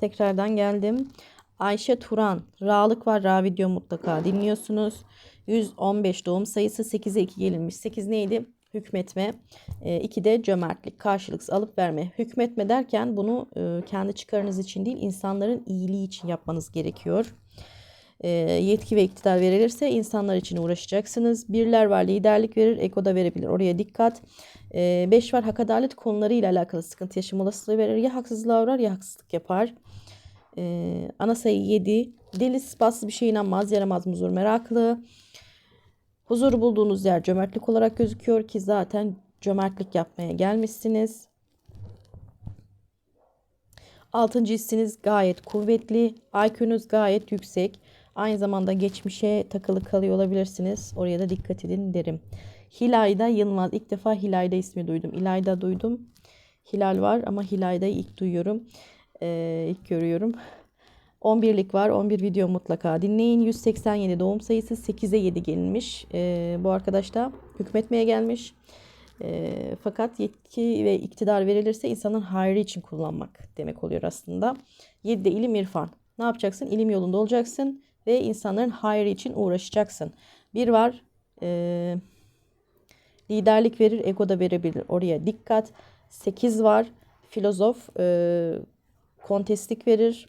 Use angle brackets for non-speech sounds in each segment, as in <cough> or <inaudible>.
Tekrardan geldim. Ayşe Turan. Ra'lık var. Ra video mutlaka dinliyorsunuz. 115 doğum sayısı 8'e 2 gelinmiş. 8 neydi? Hükmetme. 2 de cömertlik. Karşılıksız alıp verme. Hükmetme derken bunu e, kendi çıkarınız için değil insanların iyiliği için yapmanız gerekiyor. E, yetki ve iktidar verilirse insanlar için uğraşacaksınız. Birler var liderlik verir. Eko da verebilir. Oraya dikkat. 5 var hak adalet konularıyla alakalı sıkıntı yaşam olasılığı verir. Ya haksızlığa uğrar ya haksızlık yapar. Ee, ana sayı 7. Deli sıpatsız bir şeye inanmaz, yaramaz, muzur, meraklı. Huzur bulduğunuz yer cömertlik olarak gözüküyor ki zaten cömertlik yapmaya gelmişsiniz. Altıncı hissiniz gayet kuvvetli. IQ'nuz gayet yüksek. Aynı zamanda geçmişe takılı kalıyor olabilirsiniz. Oraya da dikkat edin derim. Hilayda Yılmaz. İlk defa Hilayda ismi duydum. İlayda duydum. Hilal var ama Hilayda'yı ilk duyuyorum. Ee, ilk görüyorum. 11'lik var. 11 video mutlaka dinleyin. 187 doğum sayısı 8'e 7 gelinmiş. Ee, bu arkadaş da hükmetmeye gelmiş. Ee, fakat yetki ve iktidar verilirse insanın hayrı için kullanmak demek oluyor aslında. 7'de ilim irfan. Ne yapacaksın? İlim yolunda olacaksın ve insanların hayrı için uğraşacaksın. Bir var. Eee liderlik verir, ego da verebilir. Oraya dikkat. 8 var. Filozof e, kontestlik verir.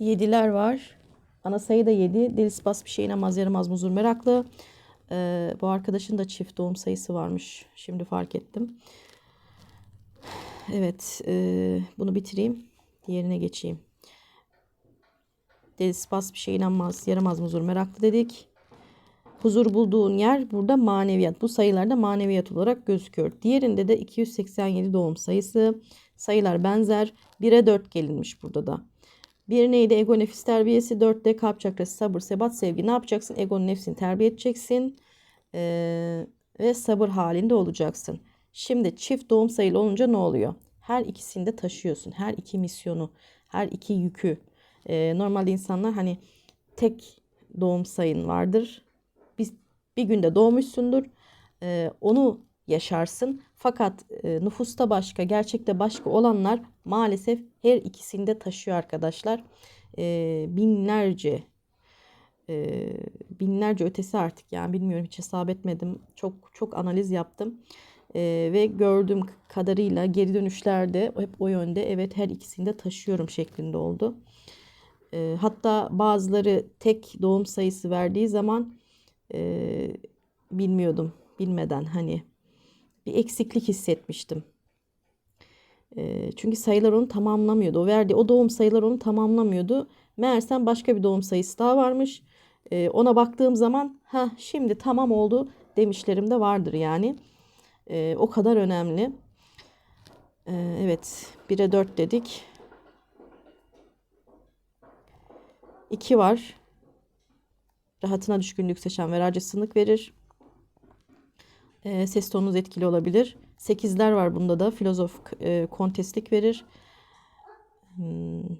7'ler var. Ana sayı da 7. Deli bas bir şey inanmaz yaramaz muzur meraklı. E, bu arkadaşın da çift doğum sayısı varmış. Şimdi fark ettim. Evet. E, bunu bitireyim. Diğerine geçeyim. Deli bas bir şey inanmaz yaramaz muzur meraklı dedik huzur bulduğun yer burada maneviyat. Bu sayılarda maneviyat olarak gözüküyor. Diğerinde de 287 doğum sayısı. Sayılar benzer. 1'e 4 gelinmiş burada da. Bir neydi? Ego nefis terbiyesi. 4'te kalp çakrası, sabır, sebat, sevgi. Ne yapacaksın? Ego nefsini terbiye edeceksin. Ee, ve sabır halinde olacaksın. Şimdi çift doğum sayılı olunca ne oluyor? Her ikisini de taşıyorsun. Her iki misyonu, her iki yükü. Ee, normalde insanlar hani tek doğum sayın vardır bir günde doğmuşsundur. E, onu yaşarsın. Fakat e, nüfusta başka, gerçekte başka olanlar maalesef her ikisini de taşıyor arkadaşlar. E, binlerce e, binlerce ötesi artık yani bilmiyorum hiç hesap etmedim. Çok çok analiz yaptım. E, ve gördüğüm kadarıyla geri dönüşlerde hep o yönde evet her ikisini de taşıyorum şeklinde oldu. E, hatta bazıları tek doğum sayısı verdiği zaman e, bilmiyordum bilmeden hani bir eksiklik hissetmiştim. E, çünkü sayılar onu tamamlamıyordu. O verdiği o doğum sayılar onu tamamlamıyordu. Meğersem başka bir doğum sayısı daha varmış. E, ona baktığım zaman ha şimdi tamam oldu demişlerim de vardır yani. O kadar önemli. E, evet 1'e 4 dedik. 2 var rahatına düşkünlük seçen ve racısınlık verir. E, ses tonunuz etkili olabilir. Sekizler var bunda da. Filozof e, kontestlik verir. Hmm.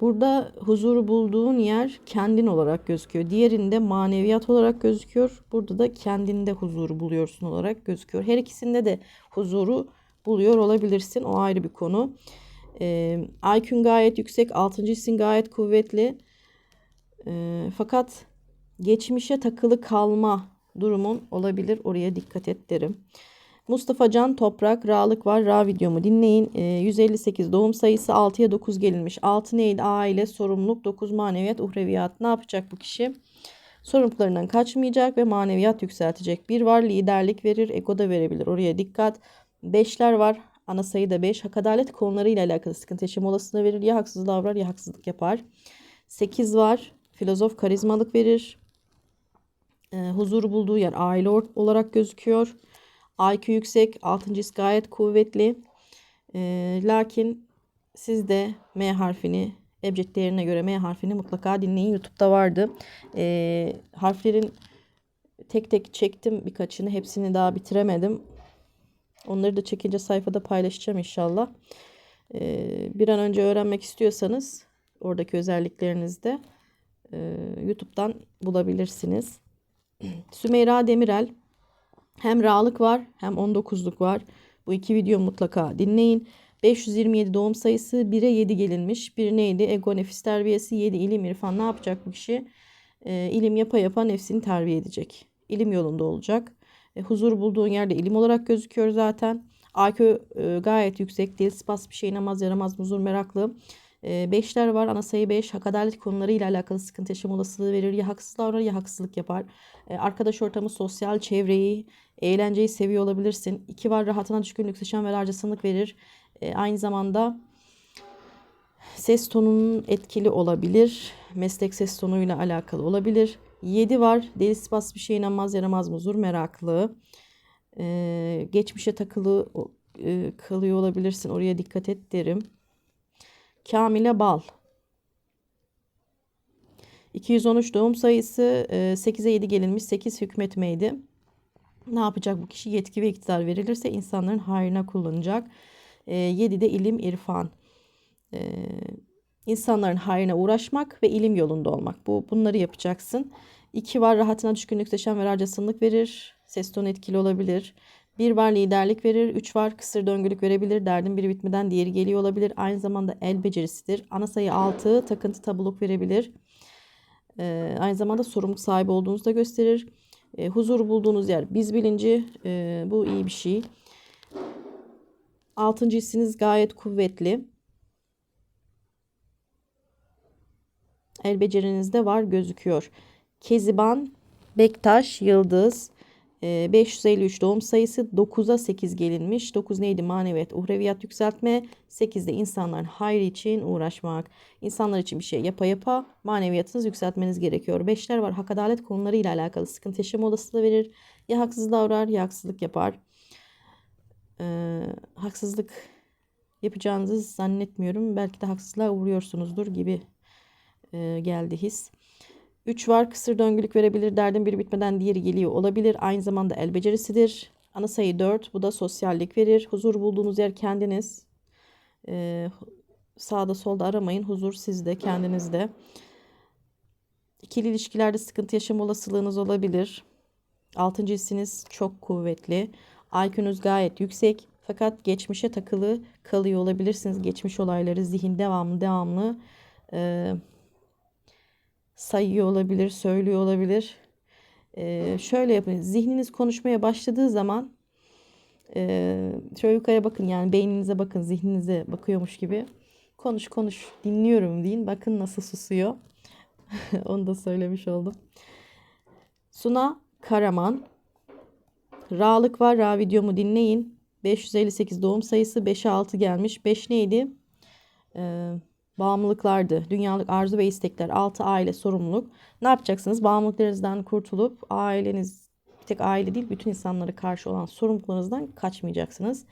Burada huzuru bulduğun yer kendin olarak gözüküyor. Diğerinde maneviyat olarak gözüküyor. Burada da kendinde huzuru buluyorsun olarak gözüküyor. Her ikisinde de huzuru buluyor olabilirsin. O ayrı bir konu. E, IQ'un gayet yüksek. Altıncı hissin gayet kuvvetli. E, fakat geçmişe takılı kalma durumun olabilir. Oraya dikkat et derim. Mustafa Can Toprak Ra'lık var. Ra videomu dinleyin. E, 158 doğum sayısı 6'ya 9 gelinmiş. 6 neydi? Aile, sorumluluk, 9 maneviyat, uhreviyat. Ne yapacak bu kişi? Sorumluluklarından kaçmayacak ve maneviyat yükseltecek. Bir var liderlik verir, ego da verebilir. Oraya dikkat. Beşler var. Ana sayı da 5. Hak adalet konularıyla alakalı sıkıntı yaşama olasılığı verir. Ya haksız davrar ya haksızlık yapar. 8 var. Filozof karizmalık verir. E, huzuru bulduğu yer aile olarak gözüküyor. IQ yüksek, 6. his gayet kuvvetli. E, lakin siz de M harfini ebced değerine göre M harfini mutlaka dinleyin. YouTube'da vardı. E, harflerin tek tek çektim birkaçını. Hepsini daha bitiremedim. Onları da çekince sayfada paylaşacağım inşallah. E, bir an önce öğrenmek istiyorsanız oradaki özelliklerinizde e, YouTube'dan bulabilirsiniz. <clears throat> Sümeyra Demirel Hem ra'lık var hem 19'luk var. Bu iki video mutlaka dinleyin. 527 doğum sayısı 1'e 7 gelinmiş. Bir neydi? Ego nefis terbiyesi 7 ilim irfan. Ne yapacak bu kişi? E, ilim yapa yapa nefsini terbiye edecek. İlim yolunda olacak. E, huzur bulduğun yerde ilim olarak gözüküyor zaten. IQ e, gayet yüksek değil. Spas bir şey namaz yaramaz huzur meraklı. Beşler var. Ana sayı 5. Hak adalet konularıyla alakalı sıkıntı yaşam olasılığı verir. Ya haksız davranır ya haksızlık yapar. Arkadaş ortamı, sosyal çevreyi, eğlenceyi seviyor olabilirsin. 2 var. Rahatına düşkünlük, sıçan ve harcasınlık verir. Aynı zamanda ses tonunun etkili olabilir. Meslek ses tonuyla alakalı olabilir. 7 var. Deli spas bir şey inanmaz yaramaz muzur meraklı. Ee, geçmişe takılı e, kalıyor olabilirsin. Oraya dikkat et derim. Kamile Bal. 213 doğum sayısı e, 8'e 7 gelinmiş. 8 hükmetmeydi. Ne yapacak bu kişi? Yetki ve iktidar verilirse insanların hayrına kullanacak. E, 7'de ilim, irfan. E, insanların hayrına uğraşmak ve ilim yolunda olmak. Bu bunları yapacaksın. İki var rahatına düşkünlük, seçen ve harcasınlık verir. Ses tonu etkili olabilir. Bir var liderlik verir. Üç var kısır döngülük verebilir. Derdin biri bitmeden diğeri geliyor olabilir. Aynı zamanda el becerisidir. Ana sayı altı takıntı tabuluk verebilir. Ee, aynı zamanda sorumluluk sahibi olduğunuzu da gösterir. Ee, huzur bulduğunuz yer biz bilinci. Ee, bu iyi bir şey. Altıncı hissiniz gayet kuvvetli. El becerinizde var gözüküyor. Keziban, Bektaş, Yıldız. 553 doğum sayısı 9'a 8 gelinmiş. 9 neydi? Maneviyat, uhreviyat yükseltme. 8'de insanların hayrı için uğraşmak. İnsanlar için bir şey yapa yapa maneviyatınızı yükseltmeniz gerekiyor. 5'ler var. Hak adalet konularıyla alakalı sıkıntı yaşama olasılığı verir. Ya haksız davrar ya haksızlık yapar. Ee, haksızlık yapacağınızı zannetmiyorum. Belki de haksızlığa uğruyorsunuzdur gibi e, geldi his. 3 var kısır döngülük verebilir. Derdin biri bitmeden diğeri geliyor olabilir. Aynı zamanda el becerisidir. Ana sayı 4. Bu da sosyallik verir. Huzur bulduğunuz yer kendiniz. Ee, sağda solda aramayın. Huzur sizde, kendinizde. İkili ilişkilerde sıkıntı yaşama olasılığınız olabilir. Altıncı hissiniz çok kuvvetli. IQ'nuz gayet yüksek. Fakat geçmişe takılı kalıyor olabilirsiniz. Geçmiş olayları zihin devamlı devamlı e, sayıyor olabilir, söylüyor olabilir. Ee, şöyle yapın. Zihniniz konuşmaya başladığı zaman e, şöyle yukarıya bakın yani beyninize bakın, zihninize bakıyormuş gibi. Konuş konuş dinliyorum deyin. Bakın nasıl susuyor. <laughs> Onu da söylemiş oldum. Suna Karaman. Ra'lık var. Ra videomu dinleyin. 558 doğum sayısı 5'e 6 gelmiş. 5 neydi? Ee, bağımlılıklardı. Dünyalık arzu ve istekler. 6 aile sorumluluk. Ne yapacaksınız? Bağımlılıklarınızdan kurtulup aileniz bir tek aile değil bütün insanlara karşı olan sorumluluklarınızdan kaçmayacaksınız.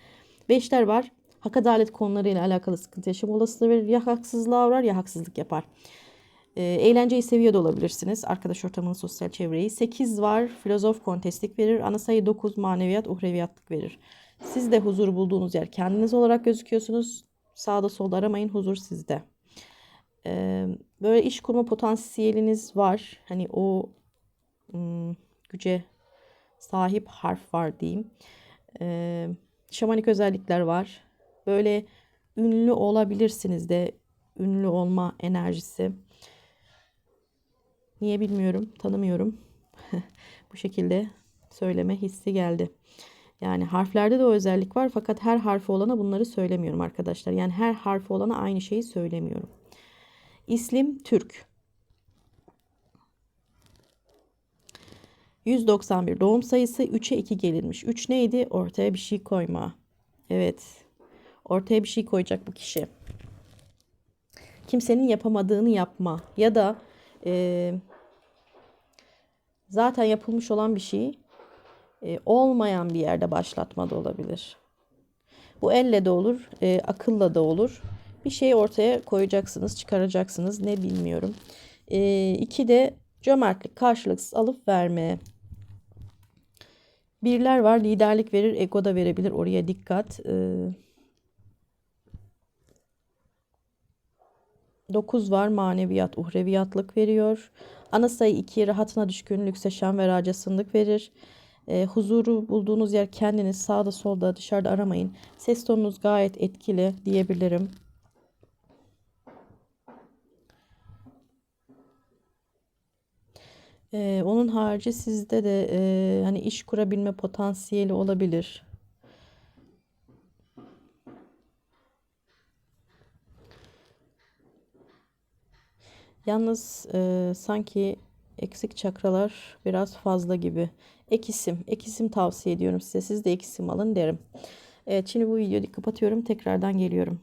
Beşler var. Hak adalet konularıyla alakalı sıkıntı yaşama olasılığı verir. Ya haksızlığa uğrar ya haksızlık yapar. E, eğlenceyi seviyor da olabilirsiniz. Arkadaş ortamını, sosyal çevreyi. 8 var. Filozof kontestlik verir. Ana sayı 9 maneviyat, uhreviyatlık verir. Siz de huzur bulduğunuz yer kendiniz olarak gözüküyorsunuz. Sağda solda aramayın. Huzur sizde. Ee, böyle iş kurma potansiyeliniz var. Hani o ım, güce sahip harf var diyeyim. Ee, şamanik özellikler var. Böyle ünlü olabilirsiniz de ünlü olma enerjisi. Niye bilmiyorum, tanımıyorum. <laughs> Bu şekilde söyleme hissi geldi. Yani harflerde de o özellik var fakat her harfi olana bunları söylemiyorum arkadaşlar. Yani her harfi olana aynı şeyi söylemiyorum. İslim Türk. 191 doğum sayısı 3'e 2 gelirmiş. 3 neydi? Ortaya bir şey koyma. Evet. Ortaya bir şey koyacak bu kişi. Kimsenin yapamadığını yapma. Ya da e, zaten yapılmış olan bir şeyi e, olmayan bir yerde başlatma da olabilir. Bu elle de olur, e, akılla da olur. Bir şey ortaya koyacaksınız, çıkaracaksınız. Ne bilmiyorum. E, iki de cömertlik, karşılıksız alıp verme. Birler var, liderlik verir, ego da verebilir. Oraya dikkat. E, 9 var maneviyat, uhreviyatlık veriyor. Ana sayı 2 rahatına düşkünlük, seçen ve racasınlık verir. E, huzuru bulduğunuz yer kendiniz sağda solda dışarıda aramayın. Ses tonunuz gayet etkili diyebilirim. Ee, onun harici sizde de e, hani iş kurabilme potansiyeli olabilir. Yalnız e, sanki eksik çakralar biraz fazla gibi. Ek isim, ek isim tavsiye ediyorum size. Siz de ek isim alın derim. Evet şimdi bu videoyu kapatıyorum. Tekrardan geliyorum.